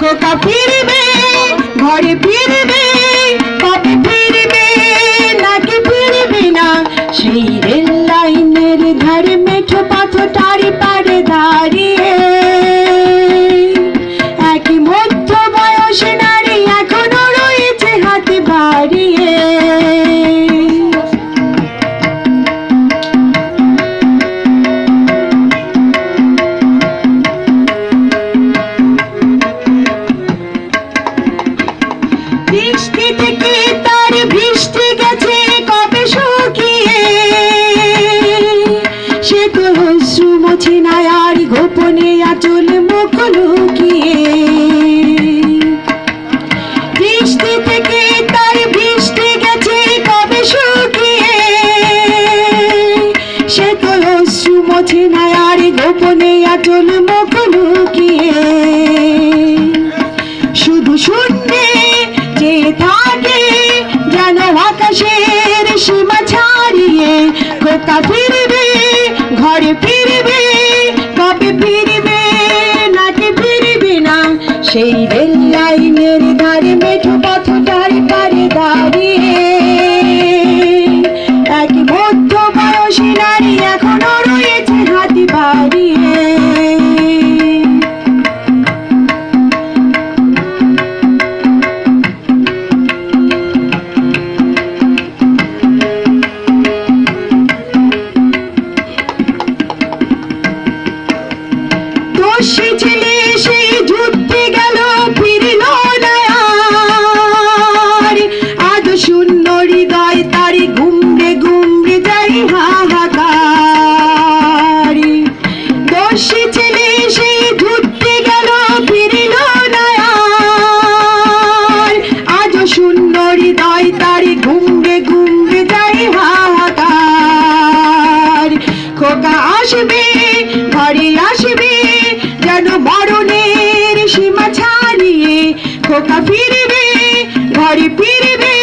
খোকা ফিরবে, ঘরে ফিরবে কবে ফিরবে, নাকি ফিরবে না? সেই রেল লাইনের ধারে মেঠো পাথর টারি দাঁড়িয়ে গোপনে মুখ লুকিয়ে। বৃষ্টি থেকে বৃষ্টি গেছে কবে শুকিয়ে। সে তো গোপনে মুখ লুকিয়ে। শুধু শূন্যে যে থাকে যেন আকাশের সীমা ছাড়িয়ে। কোথা ফিরবে, ঘরে ফিরবে সেই রেল লাইনের ধারে মেঠো পথটার পারে দাঁড়িয়ে। আসবে ঘরে আসবে যেন মরণের সীমা ছাড়িয়ে খোকা ফিরবে ঘরে ফিরবে।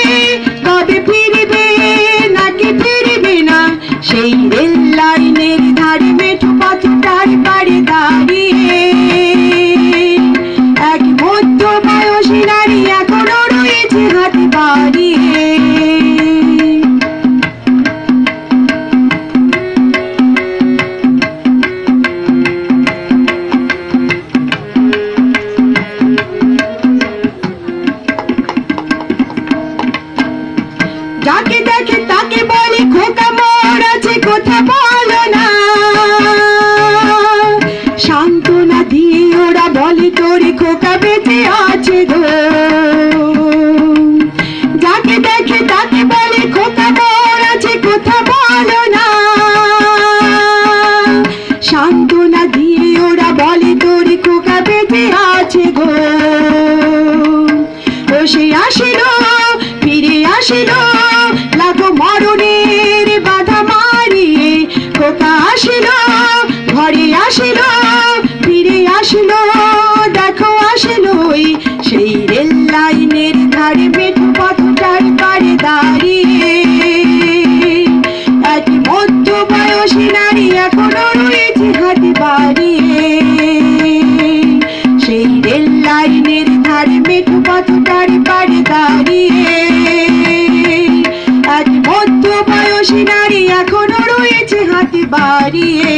দেখে তাকে বলি, খোকা মোর আছে কথা বলো না। সান্ত্বনা দিয়ে ওরা বলে, তোরে খোকা বেঁচে আছে গো। বাড়িয়ে সেই রেল লাইনের ধারে মিঠু পথটার পাড়ে দাঁড়িয়ে। মধ্য বয়সী নারী এখনও রয়েছে হাতে বাড়িয়ে।